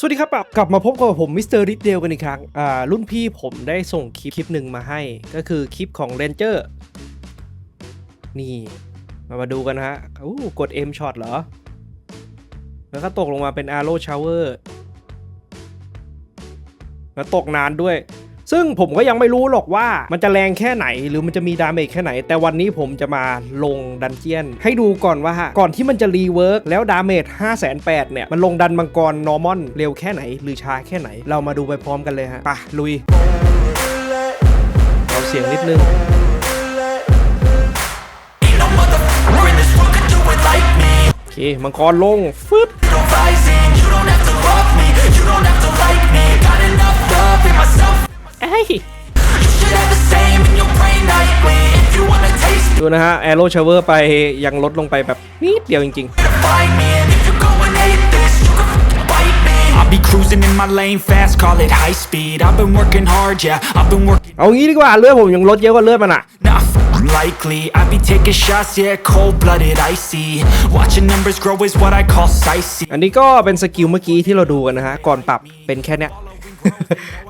สวัสดีครับกลับมาพบกับผมมิสเตอร์ริดเดลกันอีกครั้งอ่ารุ่นพี่ผมได้ส่งคลิปคลิปหนึ่งมาให้ ก็คือคลิปของเรนเจอร์นี่ มามาดูกันนะฮะอู้กด M ช็อตเหรอ แล้วก็ตกลงมาเป็นอาร์โรชาวเวอร์แล้วตกนานด้วย ซึ่งผมก็ยังไม่รู้หรอกว่ามันจะแรงแค่ไหนหรือมันจะมีดาเมจแค่ไหน แต่วันนี้ผมจะมาลงดันเจียน ให้ดูก่อนว่าก่อนที่มันจะรีเวิร์กแล้วดาเมจ5 8 0 0 0เนี่ยมันลงดันมังกรนอร์มอนเร็วแค่ไหน หรือช้าแค่ไหน เรามาดูไปพร้อมกันเลยฮะปะลุยเอาเสียงนิดนึงโอเคมังกรลงฟึบ your brain nightly. If you wanna taste ดูนะฮะ Arrow Shower ไปยังลดลงไปแบบนิดเดียวจริง it, find me. And if you go and hate this, you can f***ing bite me. I'll be cruising in my lane fast, call it high speed. I've been working hard, yeah, I've been working. ๆเอางี้ดีกว่าเลือดผมยังลดเยอะกว่าเลือดมันอะ Not f***ing likely. I be taking shots, yeah, cold blooded, icy. Watching numbers grow is what I call sightseeing. อันนี้ก็เป็นสกิลเมื่อกี้ที่เราดูกันนะฮะ ก่อนปรับเป็นแค่เนี้ย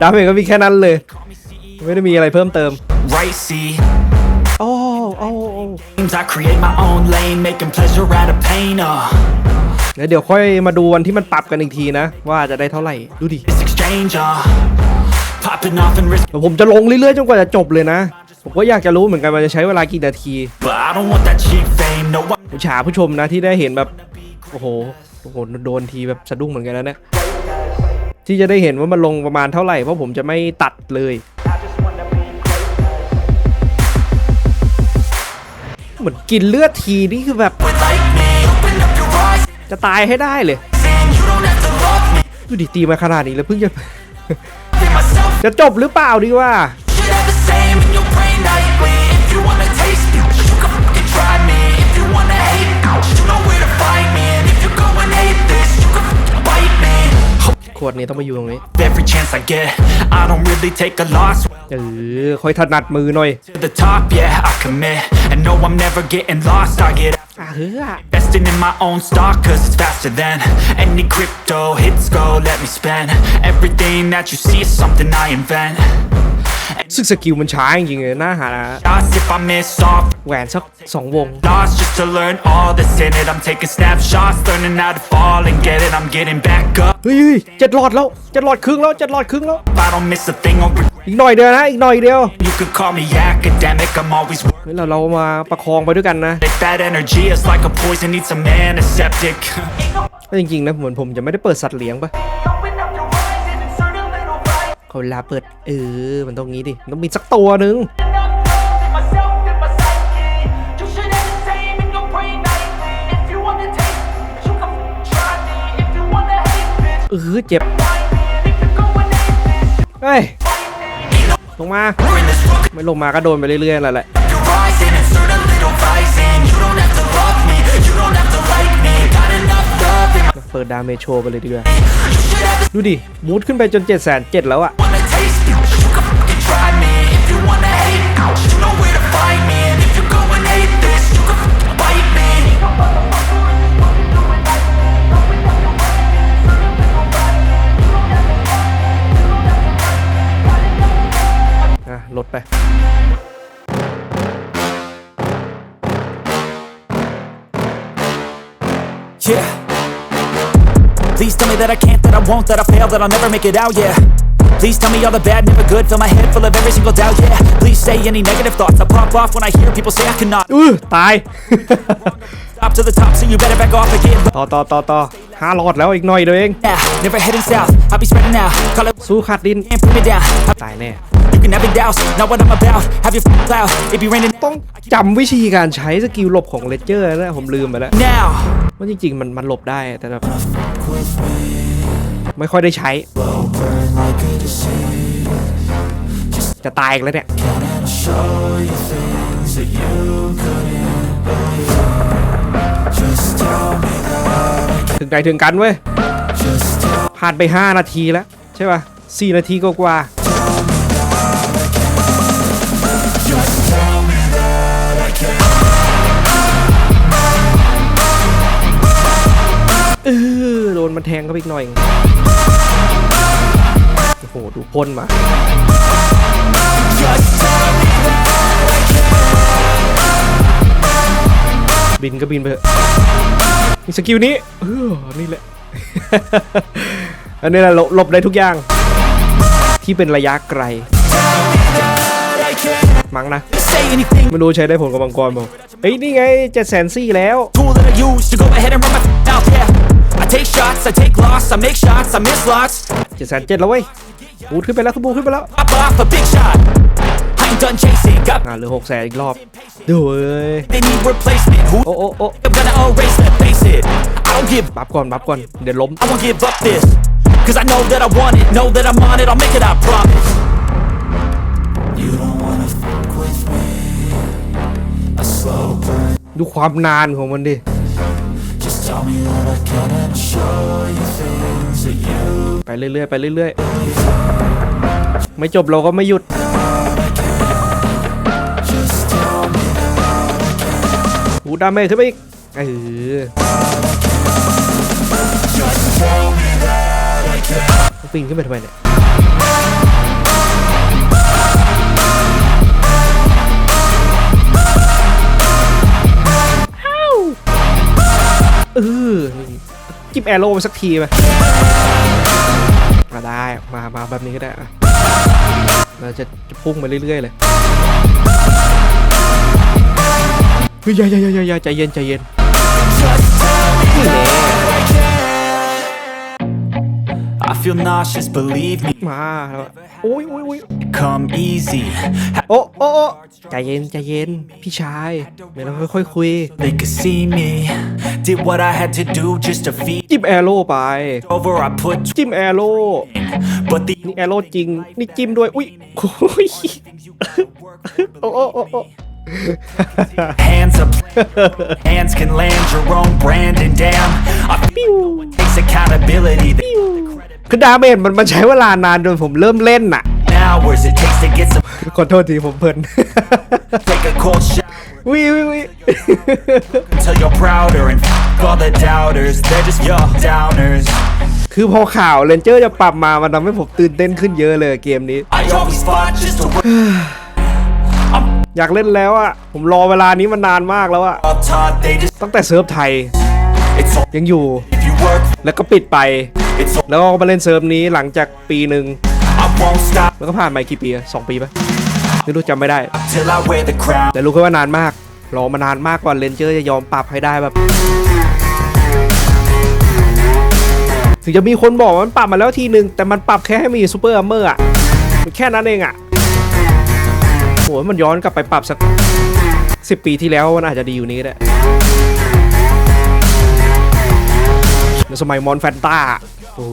ดาเมจก็มีแค่นั้นเลย ไม่ได้มีอะไรเพิ่มเติม Right, see. โอ้โอ้โอ้ I create my own lane, making pleasure out of pain. Uh, แล้วเดี๋ยวค่อยมาดูวันที่มันปรับกันอีกทีนะ ว่าจะได้เท่าไหร่ ดูดิ this exchange, uh, popping off and risk. เดี๋ยวผมจะลงเรื่อยๆจนกว่าจะจบเลยนะ ผมก็อยากจะรู้เหมือนกันว่าจะใช้เวลากี่นาที But I don't want that cheap fame. No, I ผู้ชาผู้ชมนะที่ได้เห็นแบบ โอ้โหโอ้โหโดนทีแบบสะดุ้งเหมือนกันนะเนี่ยที่จะได้เห็นว่ามันลงประมาณเท่าไหร่เพราะผมจะไม่ตัดเลย มือนกินเลือดทีนี่คือแบบ จะตายให้ได้เลยดูดิตีมาขนาดนี้แล้วเพิ่งจะ จะจบหรือเปล่าดีว่าขวดนี้ต้องมาอยู่ตรงนี้ Every chance I get, I don't really take a loss. เออค่อยถนัดมือหน่อย To the top, yeah, I commit. And no, I'm never getting lost. I get อ่ะเฮ้ย Investing in my own stock cause it's faster than any crypto hits go let me spend everything that you see is something I invent ซึ่งสกิลมันช้าจริงๆเลยน่าหา shots if I miss off แหวนสักสองวง lost just to learn all that's in it I'm taking snapshots learning how to fall and get it I'm getting back up เฮ้ยเจ็ดหลอดแล้วเจ็ดหลอดครึ่งแล้วเจ็ดหลอดครึ่งแล้ว I don't miss a thing or regret. อีกหน่อยเดียวนะอีกหน่อยเดียว you could call me academic I'm always worried เฮ้ยเราเรามาประคองไปด้วยกันนะ that energy is like a poison needs some antiseptic ก็จริงๆนะเหมือนผมจะไม่ได้เปิดสัตว์เลี้ยงปะ ขอเวลาเปิด เออ มันต้องงี้ดิ ต้องมีสักตัวหนึ่งเออเจ็บ เฮ้ย ลงมา ไม่ลงมาก็โดนไปเรื่อยๆแหละแหละิดดาเมจโชว์ไปเลยดีกว่าดูดิ บูทขึ้นไปจน7 7 0 0 0แล้วอะลดไปเชี่ย Please tell me that I can't, that I won't, that I fail, that I'll never make it out, yeah. Please tell me all the bad, never good, fill my head full of every single doubt, yeah. Please say any negative thoughts, I pop off when I hear people say I cannot. อื้อตาย Stop to the top, so you better back off and get low. ต่อต่อต่อต่อห้าหลอดแล้วอีกหน่อยเดียวเอง Now, never heading south, I'll be spreading out. Call it, สู้ขาดดิน and put me down. ตายแน่ You can have it douse, not what I'm about. Have your f***ing cloud, it be raining ต้องจำวิธีการใช้สกิลหลบของเลเจอร์นะผมลืมไปแล้ว now. ว่าจริงๆมันมันหลบได้แต่แบบ ไม่ค่อยได้ใช้ จะตายอีกแล้วเนี่ย ถึงใดถึงกันเว้ย ผ่านไป 5 นาทีแล้ว ใช่ป่ะ 4 นาทีก็กว่า นมันแทงเข้าไปอีกหน่อย โอ้โห ดูพ่นมาบินก็บินไปเถอะมีสกิลนี้เออนี่แหละ อันนี้แหละหลบได้ทุกอย่าง ที่เป็นระยะไกล มั้งนะไม่รู้ใช้ได้ผลกับมังกรเปล่าเฮ้ยนี่ไงเจ็ดแสนสี่แล้ว take shots I take loss I make shots I miss lots เจ็ดแสนเจ็ดแล้วเว้ยบูทขึ้นไปแล้วคือบูทขึ้นไปแล้ว pop off a big shot I ain't done chasing got อ่าเหลือหกแสนอีกรอบดูเอ้ย they need replacement who โอ้โอ้โอ้ I'm gonna erase that face it I don't give บัฟก่อนบัฟก่อน เดี๋ยวล้ม I won't give up this Cause I know that I want it Know that I'm on it I'll make it I promise You don't wanna fuck with me A slow burn ดูความนานของมันดิ ไปเรื่อยๆ ไปเรื่อยๆ ไม่จบเราก็ไม่หยุด Just tell me หูดาเมจขึ้นไปอีกเออ Just tell me that I can ปีนขึ้นไปทำไมเนี่ย จิบแอโร่ไปสักทีไปมาได้มามาแบบนี้ก็ได้อะเราจะจะพุ่งไปเรื่อยๆเลยเฮ้ยอย่าอย่าอย่าอย่าใจเย็นใจเย็น I feel nauseous believe me มาแล้วโอ้ยโอ้ยโอ้ย Come easy โอ้โอ้โอ้ใจเย็นใจเย็น พี่ชายเดี๋ยวเราค่อยๆคุย They could see me Did what I had to do just to feed จิ้มแอโร่ไป over I put จิ้มแอโร่ But the นี่แอโร่จริง นี่จิ้มด้วย อุ้ยโอ้ยโอ้โอ้โอ้โอ้ hands up Hands can land your own brand and damn I feel no one takes accountability The คือดาเมจมันมันใช้เวลานานจนผมเริ่มเล่นน่ะ hours it takes to get some ขอโทษทีผมเพลิน Take a cold shower วิวิวิ Until you're prouder and f- all the doubters They're just your downers คือพอข่าวเลนเจอร์จะปรับมา มันทำให้ผมตื่นเต้นขึ้นเยอะเลยเกมนี้ I always fought just to work อยากเล่นแล้วอะผมรอเวลานี้มานานมากแล้วอะ all taught They just ตั้งแต่เซิร์ฟไทย It's all ยังอยู่ if you work แล้วก็ปิดไป It's all แล้วก็มาเล่นเซิร์ฟนี้หลังจากปีหนึ่ง I won't stop แล้วก็ผ่านมากี่ปีอะสองปีปะไม่รู้จำไม่ได้ Till I wear the crown แต่รู้แค่ว่านานมาก รอมานานมากกว่าเลนเจอร์จะยอมปรับให้ได้แบบถึงจะมีคนบอกว่ามันปรับมาแล้วทีนึง แต่มันปรับแค่ให้มีซูเปอร์อัมเมอร์อะมันแค่นั้นเองอะโหมันย้อนกลับไปปรับสักสิบปีที่แล้วมันอาจจะดีอยู่นี้แหละ สมัยมอนแฟนตาโอ้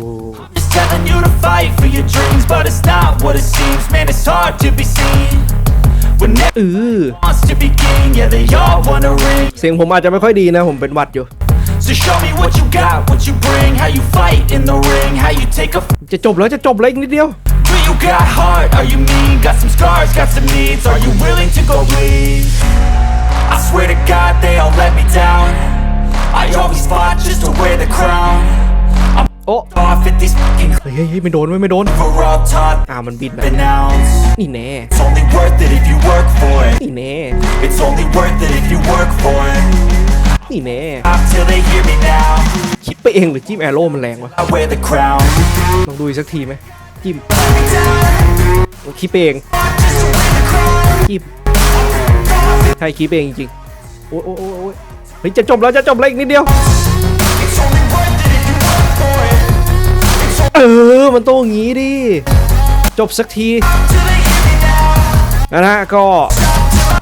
Just telling you to fight for your dreams But it's not what it seems Man, it's hard to be seen When เออ everyone wants to be king Yeah, they all wanna ring เสียงผมอาจจะไม่ค่อยดีนะ ผมเป็นหวัดอยู่ So show me what you got, what you bring How you fight in the ring How you take a f- จะจบแล้วจะจบแล้วอีกนิดเดียว Do you got heart? Are you mean? Got some scars, got some needs Are you willing to go bleed? I swear to God they all let me down I always fought just to wear the crown I'm โอ้ off at these fucking เฮ้ยเฮ้ยเฮ้ยไม่โดนเว้ยไม่โดน We're all taught อ่ามันบินไป renounce นี่แน่ It's only worth it if you work for it นี่แน่ It's only worth it if you work for it นี่แน่ Stop till they hear me now คิดไปเองหรือจิ้มแอโร่มันแรงวะ I wear the crown ลองดูอีกสักทีไหมจิ้มคิดไปเอง Just to wear the crown จิ้มใช่คิดไปเองจริงๆ โอ้ยโอ้ยโอ้ยเฮ้ยจะจบแล้วจะจบแล้วอีกนิดเดียว เออ มันต้องงี้ดิ จบสักทีนะฮะก็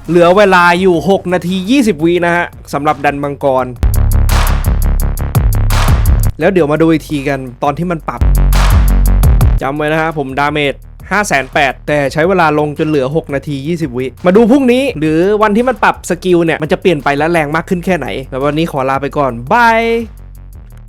เหลือเวลาอยู่ 6 นาที 20 วินะฮะสำหรับดันมังกร แล้วเดี๋ยวมาดูอีกทีกันตอนที่มันปรับจำไว้นะฮะผมดาเมจ 5,800แต่ใช้เวลาลงจนเหลือ 6 นาที 20 วิ มาดูพรุ่งนี้ หรือวันที่มันปรับสกิลเนี่ย มันจะเปลี่ยนไปและแรงมากขึ้นแค่ไหน แต่วันนี้ขอลาไปก่อนบาย